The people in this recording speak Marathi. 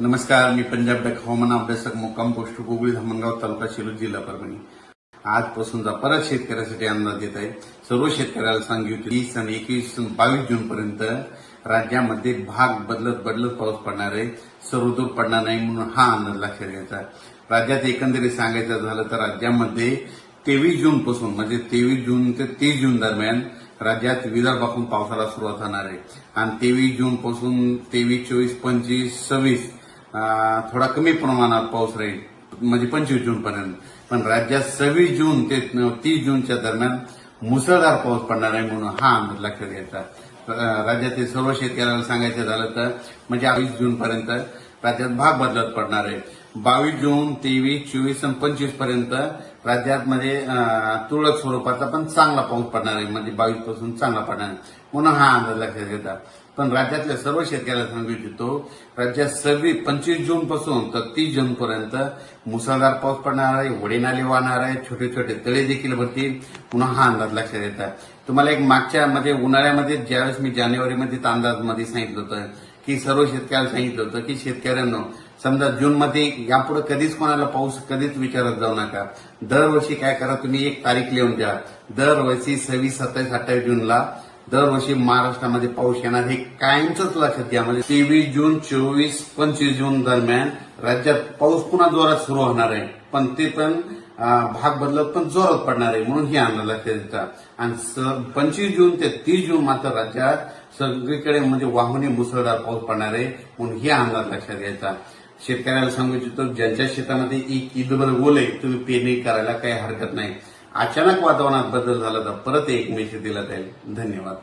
नमस्कार मी पंजाब डक हवामान अभ्यासक मुक्काम पोस्ट गोगळी धामणगाव तालुका शिरूर जिल्हा परभणी. आजपासूनचा परत शेतकऱ्यासाठी अंदाज येत आहे. सर्व शेतकऱ्याला सांगितलं वीस आणि एकवीस बावीस जून पर्यंत राज्यामध्ये भाग बदलत बदलत पाऊस पडणार आहे. सर्वदूर पडणार नाही म्हणून हा अंदाज लक्षात घ्यायचा राज्यात एकंदरीत सांगायचं झालं तर राज्यामध्ये तेवीस जून पासून म्हणजे तेवीस जून ते तीस जून दरम्यान राज्यात विदर्भातून पावसाला सुरुवात होणार आहे. आणि तेवीस जून पासून तेवीस चोवीस पंचवीस सव्वीस थोडा कमी प्रमाणात पाऊस राहील. म्हणजे पंचवीस जून पर्यंत. पण राज्यात सव्वीस जून ते तीस जूनच्या दरम्यान मुसळधार पाऊस पडणार आहे म्हणून हा अंदाज लक्षात घ्यायचा. राज्यातील सर्व शेतकऱ्यांना सांगायचं झालं तर म्हणजे बावीस जून पर्यंत राज्यात भाग बदलत पडणार आहे. बावीस जून तेवीस चोवीस आणि पंचवीसपर्यंत राज्यात म्हणजे तुरळक स्वरूपाचा पण चांगला पाऊस पडणार आहे. म्हणजे बावीसपासून चांगला पडणार आहे. म्हणून हा अंदाज लक्षात घेता. पण राज्यातल्या सर्व शेतकऱ्याला सांगू इच्छितो राज्यात सव्वीस पंचवीस जून पासून तर तीस जून पर्यंत मुसळधार पाऊस पडणार आहे. वडेनाले वाहणार आहे छोटे छोटे तळे देखील भरतील. पुन्हा हा अंदाज लक्षात येतात तुम्हाला एक मागच्या मध्ये उन्हाळ्यामध्ये ज्यावेळेस मी जानेवारीमध्ये अंदाजमध्ये सांगितलं होतं. की सर्व शेतकऱ्याला सांगितलं होतं की शेतकऱ्यांना समजा जून मध्ये यापुढे कधीच कोणाला पाऊस कधीच विचारत जाऊ नका. दरवर्षी काय करा तुम्ही एक तारीख लिहून द्या. दरवर्षी सव्वीस सत्तावीस अठ्ठावीस जूनला दरवर्षी महाराष्ट्रामध्ये पाऊस येणार हे कायमच लक्षात घ्या. म्हणजे तेवीस जून चोवीस पंचवीस जून दरम्यान राज्यात पाऊस पुन्हा जोरात सुरू होणार आहे. पण ते पण भाग बदलत पण जोरात पडणार आहे म्हणून हे अंदाज लक्षात येतात आणि पंचवीस जून ते तीस जून मात्र राज्यात सगळीकडे म्हणजे वाहुनी मुसळधार पाऊस पडणार आहे म्हणून हे अंदाज लक्षात घ्यायचा शेतकऱ्याला सांगू इच्छितो ज्यांच्या शेतामध्ये एक ईदभर ओल आहे तुम्ही पेरणी करायला काही हरकत नाही. अचानक वातावरणात बदल झाला तर परत एक मेसेज दिला जाईल. धन्यवाद.